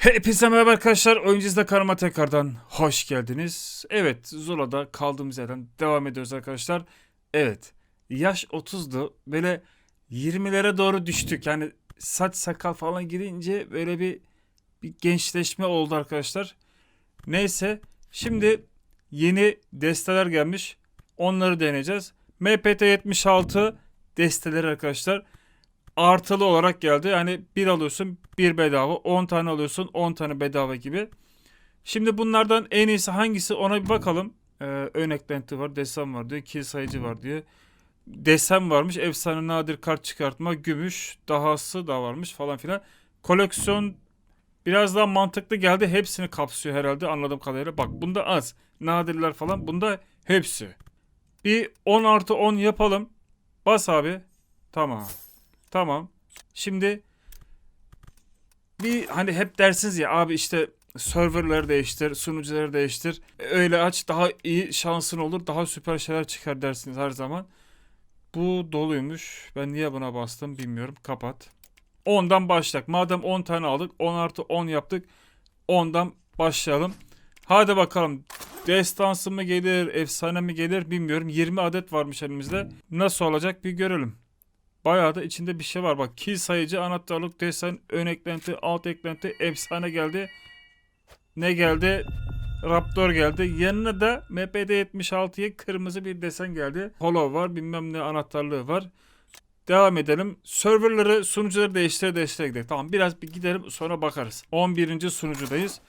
Hepinize merhaba arkadaşlar. Oyuncuzda karma tekrardan hoş geldiniz. Evet Zula'da kaldığımız yerden devam ediyoruz arkadaşlar. Evet yaş 30'du. Böyle 20'lere doğru düştük. Yani saç sakal falan girince böyle bir, bir gençleşme oldu arkadaşlar. Neyse şimdi yeni desteler gelmiş. Onları deneyeceğiz. MPT 76 desteleri arkadaşlar artılı olarak geldi. Yani bir alıyorsun bir bedava 10 tane alıyorsun 10 tane bedava gibi. Şimdi bunlardan en iyisi hangisi ona bir bakalım. Ee, ön var desen var diyor kill sayıcı var diyor. Desen varmış efsane nadir kart çıkartma gümüş dahası da varmış falan filan. Koleksiyon biraz daha mantıklı geldi. Hepsini kapsıyor herhalde anladığım kadarıyla. Bak bunda az. Nadirler falan bunda hepsi. Bir 10 artı 10 yapalım. Bas abi. Tamam. Tamam. Şimdi bir hani hep dersiniz ya abi işte serverları değiştir, sunucuları değiştir. Öyle aç daha iyi şansın olur, daha süper şeyler çıkar dersiniz her zaman. Bu doluymuş. Ben niye buna bastım bilmiyorum. Kapat. 10'dan başlayak. Madem 10 tane aldık 10 artı 10 yaptık. 10'dan başlayalım. Hadi bakalım. Destansı mı gelir, efsane mi gelir bilmiyorum. 20 adet varmış elimizde. Nasıl olacak bir görelim. Bayağı da içinde bir şey var. Bak kill sayıcı, anahtarlık, desen, ön eklenti, alt eklenti, efsane geldi. Ne geldi? Raptor geldi. Yanına da MPD 76'ya kırmızı bir desen geldi. Holo var, bilmem ne anahtarlığı var. Devam edelim. Serverları, sunucuları değiştire değiştire gidelim. Tamam biraz bir gidelim sonra bakarız. 11. sunucudayız.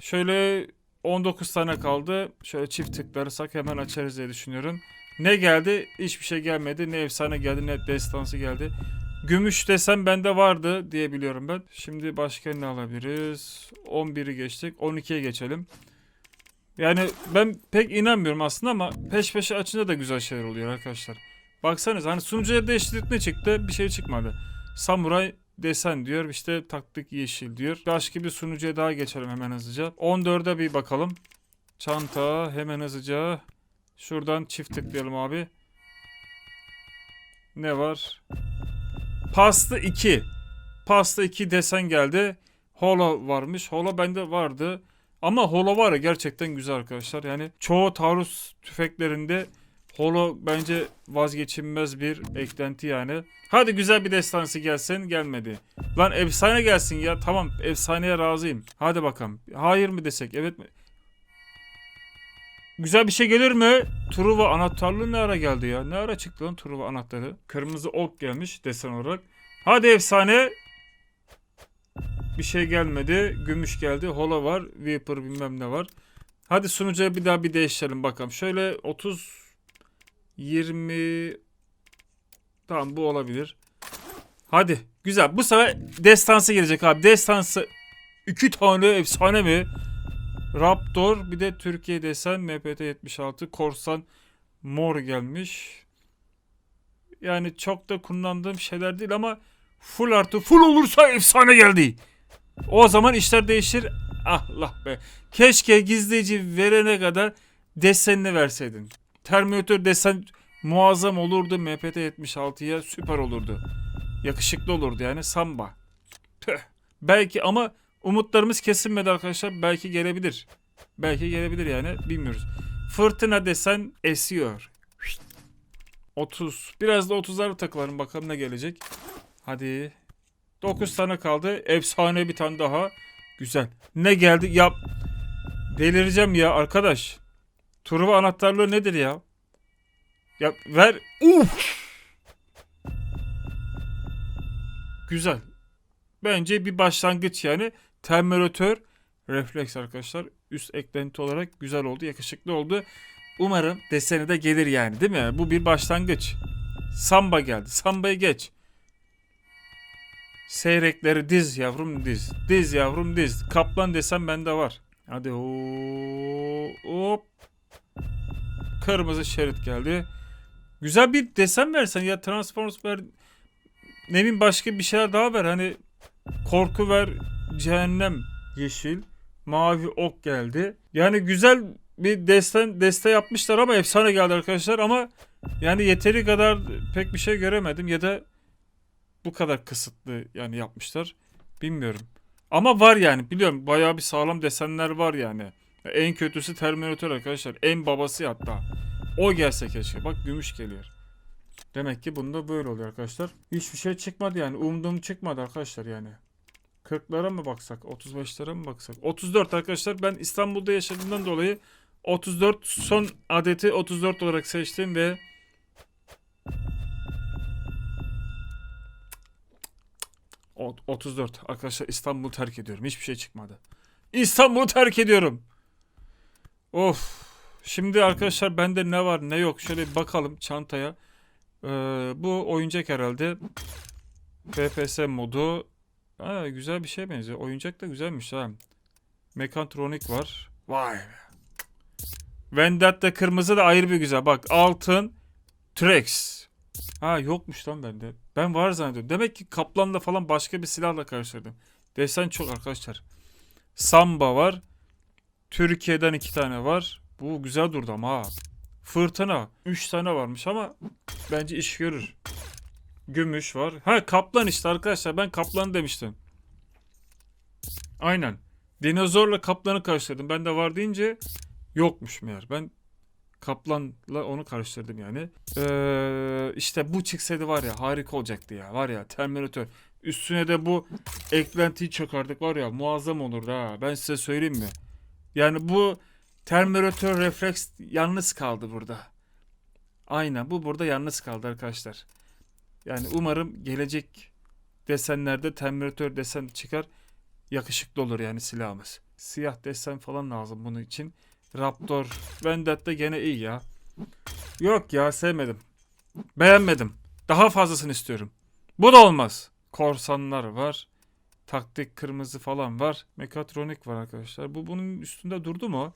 Şöyle 19 tane kaldı. Şöyle çift tıklarsak hemen açarız diye düşünüyorum. Ne geldi? Hiçbir şey gelmedi. Ne efsane geldi ne destansı geldi. Gümüş desem bende vardı diye biliyorum ben. Şimdi başka ne alabiliriz? 11'i geçtik. 12'ye geçelim. Yani ben pek inanmıyorum aslında ama peş peşe açınca da güzel şeyler oluyor arkadaşlar. Baksanız hani sunucuya değiştirdik ne çıktı? Bir şey çıkmadı. Samuray desen diyor. işte taktık yeşil diyor. Başka bir sunucuya daha geçelim hemen hızlıca. 14'e bir bakalım. Çanta hemen hızlıca. Şuradan çift tıklayalım abi. Ne var? Pasta 2. Pasta 2 desen geldi. Holo varmış. Holo bende vardı. Ama holo var ya gerçekten güzel arkadaşlar. Yani çoğu taarruz tüfeklerinde holo bence vazgeçilmez bir eklenti yani. Hadi güzel bir destansı gelsin gelmedi. Lan efsane gelsin ya. Tamam efsaneye razıyım. Hadi bakalım. Hayır mı desek evet mi? Güzel bir şey gelir mi? Truva anahtarlığı ne ara geldi ya? Ne ara çıktı lan Truva anahtarı? Kırmızı ok gelmiş desen olarak. Hadi efsane. Bir şey gelmedi. Gümüş geldi. Hola var. Viper bilmem ne var. Hadi sunucuya bir daha bir değiştirelim bakalım. Şöyle 30 20 Tamam bu olabilir. Hadi. Güzel. Bu sefer destansı gelecek abi. Destansı 2 tane efsane mi? Raptor bir de Türkiye desen MPT 76 Korsan mor gelmiş. Yani çok da kullandığım şeyler değil ama full artı full olursa efsane geldi. O zaman işler değişir. Allah be. Keşke gizleyici verene kadar desenini verseydin. Terminator desen muazzam olurdu. MPT 76'ya süper olurdu. Yakışıklı olurdu yani samba. Tüh. Belki ama umutlarımız kesinmedi arkadaşlar. Belki gelebilir. Belki gelebilir yani bilmiyoruz. Fırtına desen esiyor. 30. Biraz da 30'lara takılalım bakalım ne gelecek. Hadi. 9 tane kaldı. Efsane bir tane daha. Güzel. Ne geldi? Ya delireceğim ya arkadaş. Truva anahtarlığı nedir ya? Ya ver. Uf. Güzel. Bence bir başlangıç yani. Termoratör refleks arkadaşlar. Üst eklenti olarak güzel oldu. Yakışıklı oldu. Umarım deseni de gelir yani değil mi? Bu bir başlangıç. Samba geldi. Samba'yı geç. Seyrekleri diz yavrum diz. Diz yavrum diz. Kaplan desem bende var. Hadi hop. Kırmızı şerit geldi. Güzel bir desen versen ya Transformers ver. Ne bileyim başka bir şeyler daha ver. Hani korku ver. Cehennem yeşil. Mavi ok geldi. Yani güzel bir desten deste yapmışlar ama efsane geldi arkadaşlar ama yani yeteri kadar pek bir şey göremedim ya da bu kadar kısıtlı yani yapmışlar. Bilmiyorum. Ama var yani biliyorum bayağı bir sağlam desenler var yani. En kötüsü Terminator arkadaşlar. En babası hatta. O gelse keşke. Bak gümüş geliyor. Demek ki bunda böyle oluyor arkadaşlar. Hiçbir şey çıkmadı yani. Umduğum çıkmadı arkadaşlar yani. 40'lara mı baksak? 35'lere mi baksak? 34 arkadaşlar. Ben İstanbul'da yaşadığımdan dolayı 34 son adeti 34 olarak seçtim ve O- 34 arkadaşlar İstanbul'u terk ediyorum. Hiçbir şey çıkmadı. İstanbul'u terk ediyorum. Of. Şimdi arkadaşlar bende ne var ne yok şöyle bir bakalım çantaya. Ee, bu oyuncak herhalde. FPS modu. Ha, güzel bir şey benziyor. Oyuncak da güzelmiş ha. Mekatronik var. Vay be. Vendetta kırmızı da ayrı bir güzel. Bak altın. Trex. Ha yokmuş lan bende. Ben var zannediyorum. Demek ki kaplanla falan başka bir silahla karıştırdım. Desen çok arkadaşlar. Samba var. Türkiye'den iki tane var. Bu güzel durdu ama ha. Fırtına. Üç tane varmış ama bence iş görür. Gümüş var. Ha kaplan işte arkadaşlar. Ben kaplan demiştim. Aynen. Dinozorla kaplanı karıştırdım. Ben de var deyince yokmuş meğer. Ben kaplanla onu karıştırdım yani. Ee, işte bu çıksaydı var ya harika olacaktı ya. Var ya Terminator. Üstüne de bu eklentiyi çakardık var ya muazzam olurdu ha. Ben size söyleyeyim mi? Yani bu Terminator refleks yalnız kaldı burada. Aynen bu burada yalnız kaldı arkadaşlar. Yani umarım gelecek desenlerde Terminator desen çıkar. Yakışıklı olur yani silahımız. Siyah desen falan lazım bunun için. Raptor, Vendetta gene iyi ya. Yok ya sevmedim. Beğenmedim. Daha fazlasını istiyorum. Bu da olmaz. Korsanlar var. Taktik kırmızı falan var. Mekatronik var arkadaşlar. Bu bunun üstünde durdu mu?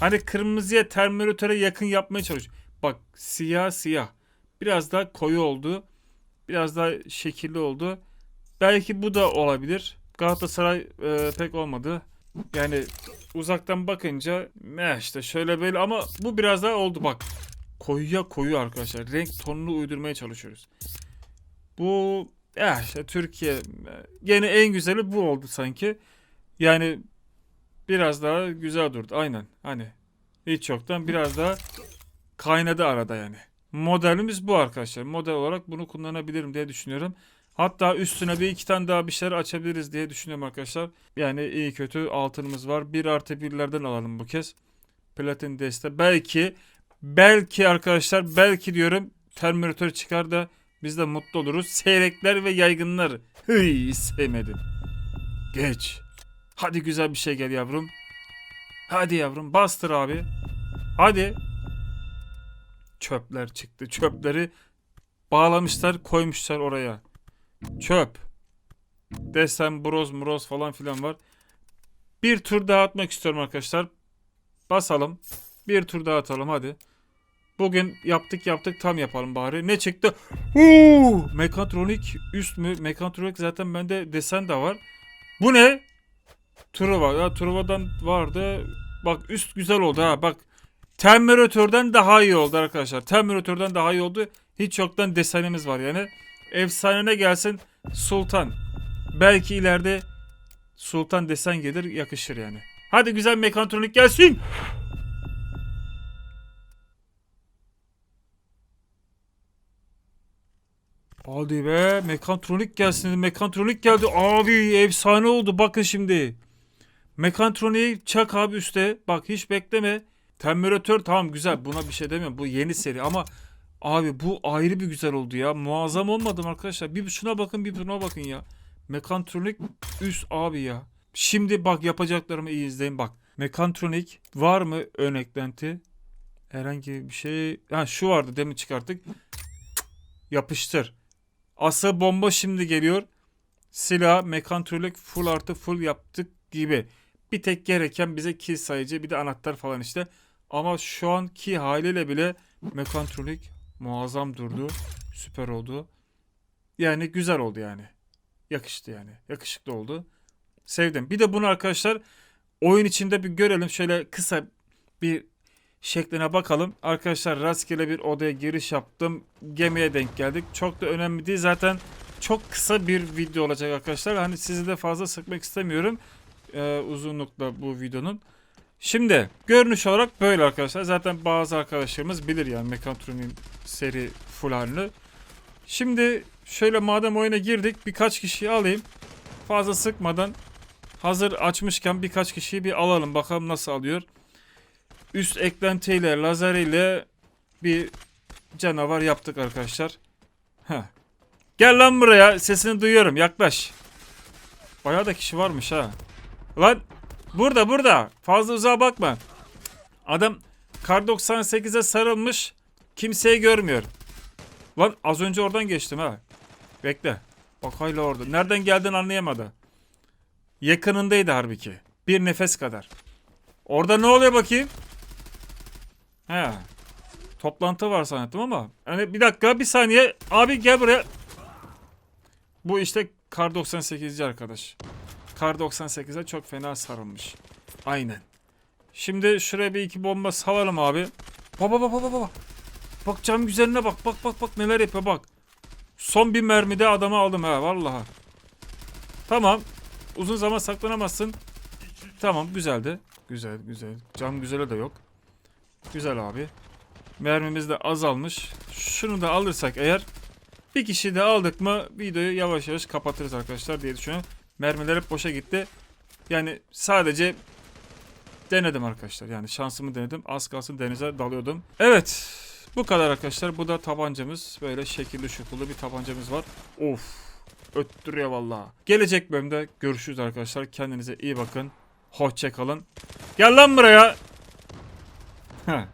Hani kırmızıya Terminator'a yakın yapmaya çalış. Bak siyah siyah. Biraz daha koyu oldu. Biraz daha şekilli oldu. Belki bu da olabilir. Galatasaray e, pek olmadı. Yani uzaktan bakınca meh işte şöyle böyle ama bu biraz daha oldu bak. Koyuya koyu arkadaşlar. Renk tonunu uydurmaya çalışıyoruz. Bu ya işte Türkiye gene en güzeli bu oldu sanki. Yani biraz daha güzel durdu. Aynen. Hani hiç yoktan biraz daha kaynadı arada yani. Modelimiz bu arkadaşlar. Model olarak bunu kullanabilirim diye düşünüyorum. Hatta üstüne bir iki tane daha bir şeyler açabiliriz diye düşünüyorum arkadaşlar. Yani iyi kötü altınımız var. 1 artı birlerden alalım bu kez. Platin deste. Belki belki arkadaşlar belki diyorum Terminator çıkar da biz de mutlu oluruz. Seyrekler ve yaygınlar. Hıy sevmedim. Geç. Hadi güzel bir şey gel yavrum. Hadi yavrum bastır abi. Hadi. Çöpler çıktı. Çöpleri bağlamışlar koymuşlar oraya. Çöp. Desen, broz, muroz falan filan var. Bir tur daha atmak istiyorum arkadaşlar. Basalım. Bir tur daha atalım hadi. Bugün yaptık yaptık tam yapalım bari. Ne çıktı? Huu! Mekatronik üst mü? Mekatronik zaten bende desen de var. Bu ne? Truva. Ya Truva'dan vardı. Bak üst güzel oldu ha. Bak Terminator'dan daha iyi oldu arkadaşlar. Terminator'dan daha iyi oldu. Hiç yoktan desenimiz var yani. Efsanene gelsin Sultan. Belki ileride Sultan desen gelir yakışır yani. Hadi güzel mekatronik gelsin. Hadi be mekatronik gelsin. Mekatronik geldi. Abi efsane oldu. Bakın şimdi. Mekatroniği çak abi üste. Bak hiç bekleme. Terminator tamam güzel. Buna bir şey demiyorum. Bu yeni seri ama Abi bu ayrı bir güzel oldu ya. Muazzam olmadı mı arkadaşlar? Bir şuna bakın bir buna bakın ya. Mekantronik üst abi ya. Şimdi bak yapacaklarımı iyi izleyin bak. Mekantronik var mı ön eklenti? Herhangi bir şey. Ha şu vardı demin çıkarttık. Yapıştır. Asa bomba şimdi geliyor. Silah mekantronik full artı full yaptık gibi. Bir tek gereken bize kill sayıcı bir de anahtar falan işte. Ama şu anki haliyle bile mekantronik muazzam durdu. Süper oldu. Yani güzel oldu yani. Yakıştı yani. Yakışıklı oldu. Sevdim. Bir de bunu arkadaşlar oyun içinde bir görelim. Şöyle kısa bir şekline bakalım. Arkadaşlar rastgele bir odaya giriş yaptım. Gemiye denk geldik. Çok da önemli değil. Zaten çok kısa bir video olacak arkadaşlar. Hani sizi de fazla sıkmak istemiyorum. Ee, uzunlukla bu videonun. Şimdi görünüş olarak böyle arkadaşlar. Zaten bazı arkadaşlarımız bilir yani Mekantronium seri full halini. Şimdi şöyle madem oyuna girdik birkaç kişiyi alayım. Fazla sıkmadan hazır açmışken birkaç kişiyi bir alalım. Bakalım nasıl alıyor. Üst eklentiyle lazer ile bir canavar yaptık arkadaşlar. Heh. Gel lan buraya sesini duyuyorum yaklaş. Bayağı da kişi varmış ha. Lan burada burada fazla uzağa bakma. Adam kar 98'e sarılmış kimseyi görmüyor. Lan az önce oradan geçtim ha. Bekle. Bak hala orada. Nereden geldiğini anlayamadı. Yakınındaydı halbuki. Bir nefes kadar. Orada ne oluyor bakayım? He. Toplantı var sanatım ama. Hani bir dakika bir saniye. Abi gel buraya. Bu işte Kar 98'ci arkadaş. Kar 98'e çok fena sarılmış. Aynen. Şimdi şuraya bir iki bomba salalım abi. Baba baba baba baba. Bak cam güzeline bak. Bak bak bak neler yapıyor bak. Son bir mermide adamı aldım ha vallahi. Tamam. Uzun zaman saklanamazsın. Tamam güzeldi. Güzel güzel. Cam güzeli de yok. Güzel abi. Mermimiz de azalmış. Şunu da alırsak eğer bir kişi de aldık mı videoyu yavaş yavaş kapatırız arkadaşlar diye düşünüyorum. Mermiler hep boşa gitti. Yani sadece denedim arkadaşlar. Yani şansımı denedim. Az kalsın denize dalıyordum. Evet. Bu kadar arkadaşlar. Bu da tabancamız. Böyle şekilli şukulu bir tabancamız var. Of. Öttürüyor vallahi. Gelecek bölümde görüşürüz arkadaşlar. Kendinize iyi bakın. Hoşça kalın. Gel lan buraya. Heh.